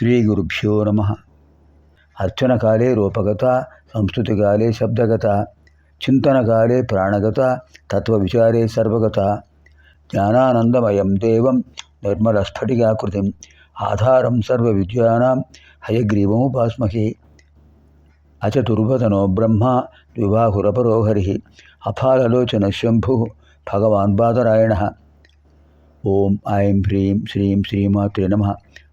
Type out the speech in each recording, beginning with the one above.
శ్రీగురుభ్యో నమ అర్చనకాలే రూపగత సంస్కృతికాలే శబ్దగత చింతనకాలే ప్రాణగత తత్వవిచారే సర్వగత జ్ఞానానందమయం దేవం నిర్మలస్ఫటికాకృతిం ఆధారం సర్వ సర్వవిద్యానాం హయగ్రీవముపాస్మహే అచతుర్వదనో బ్రహ్మ వివాహురపరో హరి అఫాలలోచన శంభు భగవాన్ బాదరాయణ ఓం ఐం హ్రీం శ్రీం శ్రీమాత్రే నమ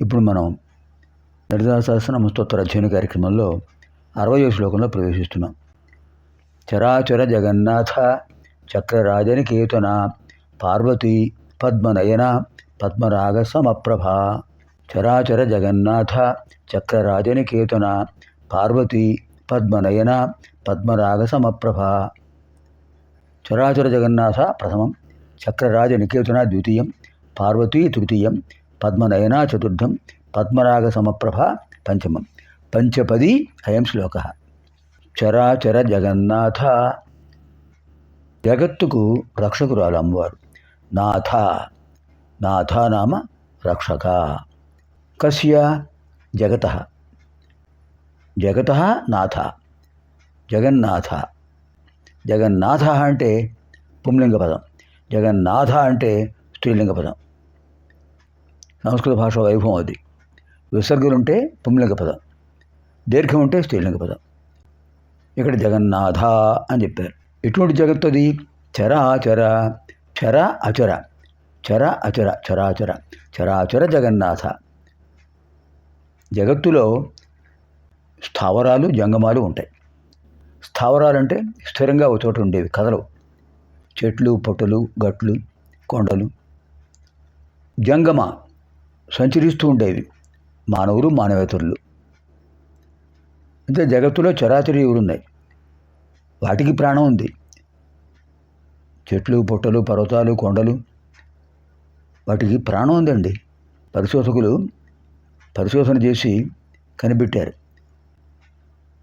ఇప్పుడు మనం లలితా సహస్రనామ స్తోత్ర అధ్యయన కార్యక్రమంలో అరవయో శ్లోకంలో ప్రవేశిస్తున్నాం. చరాచర జగన్నాథ చక్రరాజని కేతన పార్వతి పద్మనయన పద్మరాగ సమప్రభ చరాచర జగన్నాథ చక్రరాజని కేతన పార్వతీ పద్మనయన పద్మరాగ సమప్రభ చరాచర జగన్నాథ ప్రథమం చక్రరాజ నికేతన ద్వితీయం పార్వతీ తృతీయం పద్మనయనా చతుర్థం పద్మరాగ సమప్రభ పంచమం. పంచపది అయం శ్లోక. చరాచర జగన్నాథ. జగత్తుకు రక్షకురాలు అమ్మవారు. నాథ. నాథ నామ రక్షక. కస్య జగత. జగత నాథ. జగన్నాథ. జగన్నాథ అంటే పుంలింగ పదం. జగన్నాథ అంటే స్త్రీలింగ పదం. సంస్కృత భాష వైభవం అది. విసర్గులుంటే పుంలింగ పదం దీర్ఘం ఉంటే స్త్రీలింగ పదం ఇక్కడ జగన్నాథ అని చెప్పారు. ఎటువంటి జగత్తు అది? చరాచర చర అచర చర అచర చరాచర చరాచర జగన్నాథ. జగత్తులో స్థావరాలు జంగమాలు ఉంటాయి. స్థావరాలు అంటే స్థిరంగా ఒక చోట ఉండేవి కథలు చెట్లు పొట్టలు గట్లు కొండలు. జంగమ సంచరిస్తూ ఉండేవి మానవులు మానవేతరులు. అంటే జగత్తులో చరాచరి ఉన్నాయి వాటికి ప్రాణం ఉంది. చెట్లు పొట్టలు పర్వతాలు కొండలు. వాటికి ప్రాణం ఉందండి. పరిశోధకులు పరిశోధన చేసి కనిపెట్టారు.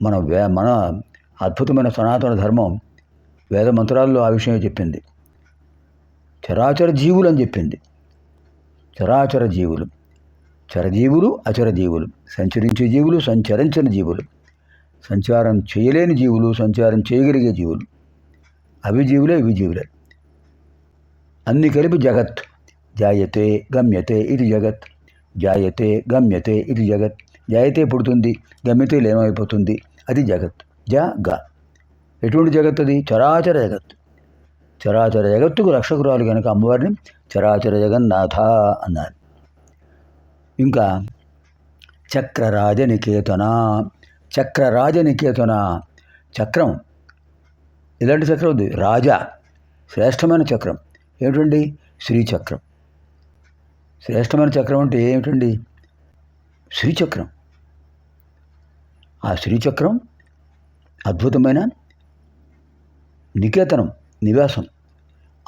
మన వే మన అద్భుతమైన సనాతన ధర్మం వేద మంత్రాల్లో ఆ విషయం చెప్పింది. చరాచర జీవులు అని చెప్పింది. చరాచర జీవులు. చరజీవులు అచర జీవులు సంచరించే జీవులు సంచరించని జీవులు. సంచారం చేయలేని జీవులు సంచారం చేయగలిగే జీవులు. అవి జీవులే ఇవి జీవులే అన్ని కలిపి జగత్. జాయతే గమ్యతే ఇది జగత్. జాయతే గమ్యతే ఇది జగత్. జాయతే పుడుతుంది గమ్యతే లేనమైపోతుంది. అది జగత్. జ గ. ఎటువంటి జగత్ అది? చరాచర జగత్. చరాచర జగత్తుకు రక్షకురాలు కనుక అమ్మవారిని చరాచర జగన్నాథ అన్నారు. ఇంకా చక్రరాజ నికేతన చక్రరాజ నికేతన చక్రం. ఇలాంటి చక్రం ఉంది. రాజా. శ్రేష్టమైన చక్రం. ఏమిటండి? శ్రీచక్రం. శ్రేష్టమైన చక్రం అంటే ఏమిటండి? శ్రీచక్రం. ఆ శ్రీచక్రం అద్భుతమైన నికేతనం నివాసం.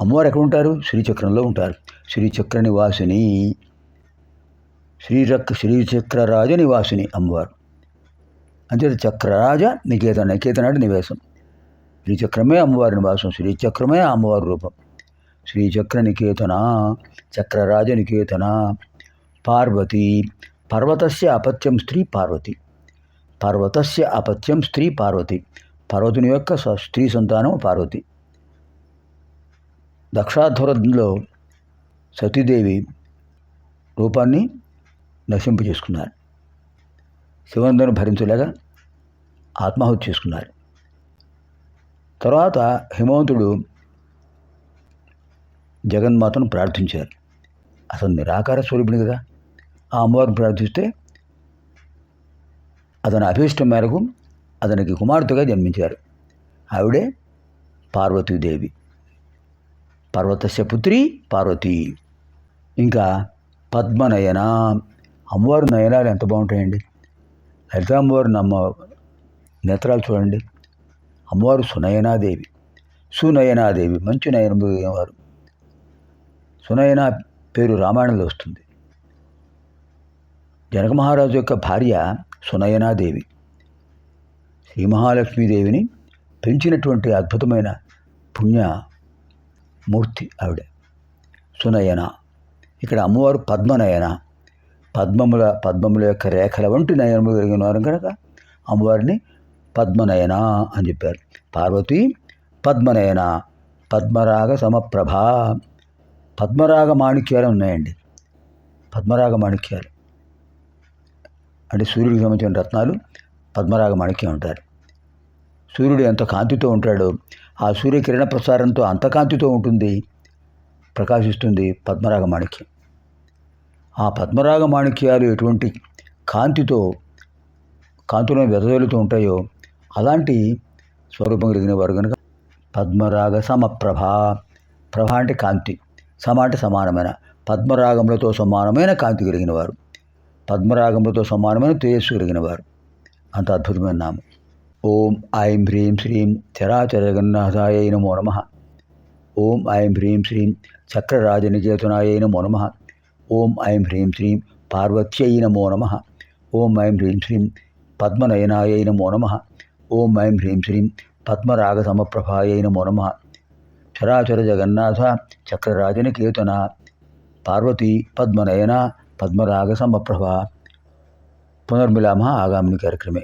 అమ్మవారు ఎక్కడ ఉంటారు? శ్రీచక్రంలో ఉంటారు. శ్రీచక్ర నివాసిని శ్రీచక్ర శ్రీచక్రరాజ నివాసిని అమ్మవారు అంతే చక్రరాజ నికేతన నికేతన అంటే నివాసం. శ్రీచక్రమే అమ్మవారి నివాసం శ్రీచక్రమే అమ్మవారి రూపం. శ్రీచక్ర నికేతన చక్రరాజ నికేతన పార్వతి పర్వతస్య అపత్యం స్త్రీ పార్వతి. పర్వతస్య అపత్యం స్త్రీ పార్వతి పర్వతుని యొక్క స- స్త్రీ సంతానం పార్వతి. దక్షాధ్వరంలో సతీదేవి రూపాన్ని నశింపు చేసుకున్నారు. శివంతుని భరించలేక ఆత్మాహుతి చేసుకున్నారు. తర్వాత హిమవంతుడు జగన్మాతను ప్రార్థించారు. అసలు నిరాకార స్వరూపిణి కదా. ఆ అమ్మవారిని ప్రార్థిస్తే అతని అభీష్టం మేరకు అతనికి కుమార్తెగా జన్మించారు. ఆవిడే పార్వతీదేవి. పర్వతస్య పుత్రి పార్వతి. ఇంకా పద్మనయన అమ్మవారు నయనాలు ఎంత బాగుంటాయండి? లలిత అమ్మవారు నమ్మ నేత్రాలు చూడండి. అమ్మవారు సునయనాదేవి. సునయనాదేవి మంచి నయనం వారు సునయన పేరు రామాయణంలో వస్తుంది. జనక మహారాజు యొక్క భార్య సునయనాదేవి. శ్రీ మహాలక్ష్మీదేవిని పెంచినటువంటి అద్భుతమైన పుణ్య మూర్తి ఆవిడ. సునయన. ఇక్కడ అమ్మవారు పద్మనయన. పద్మముల పద్మముల యొక్క రేఖల వంటి నయనము కలిగిన వారు కనుక అమ్మవారిని పద్మనయన అని చెప్పారు. పార్వతి పద్మనయన పద్మరాగ సమప్రభ పద్మరాగ మాణిక్యాలు ఉన్నాయండి. పద్మరాగ మాణిక్యాలు. అంటే సూర్యుడికి సంబంధించిన రత్నాలు పద్మరాగ మాణిక్యం ఉంటారు సూర్యుడు ఎంత కాంతితో ఉంటాడో ఆ సూర్యకిరణ ప్రసారంతో అంత కాంతితో ఉంటుంది ప్రకాశిస్తుంది పద్మరాగ మాణిక్యం. ఆ పద్మరాగ మాణిక్యాలు ఎటువంటి కాంతితో కాంతిలో వెదజల్లుతూ ఉంటాయో అలాంటి స్వరూపం కలిగిన వారు కనుక పద్మరాగ సమప్రభ. ప్రభ అంటే కాంతి సమ అంటే సమానమైన. పద్మరాగములతో సమానమైన కాంతి కలిగిన వారు. పద్మరాగములతో సమానమైన తేజస్సు కలిగిన వారు. అంత అద్భుతమైన నామం. ఓం ఐం హ్రీం శ్రీం చరాచర జగన్నాథాయ నమో నమ. ఓం ఐం హ్రీం శ్రీం చక్రరాజనికేతనాయ నమో నమ. ఓం ఐం హ్రీం శ్రీం పార్వత్యై నమో నమ. ఓం ఐం హ్రీం శ్రీం పద్మనయనాయ నమో నమ. ఓం ఐం హ్రీం శ్రీం పద్మరాగ సమప్రభాయై నమో నమ. చరాచర జగన్నాథ చక్రరాజన కీర్తన పార్వతీ పద్మనయన పద్మరాగ సమప్రభ పునర్మిలామ ఆగామిని కార్యక్రమే.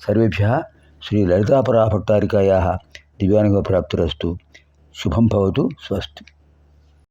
సర్వేభ్య శ్రీ లలితాపరా భట్టారికాయా దివ్యానుగ ప్రాప్తిరస్తు. శుభం భవతు స్వస్తి.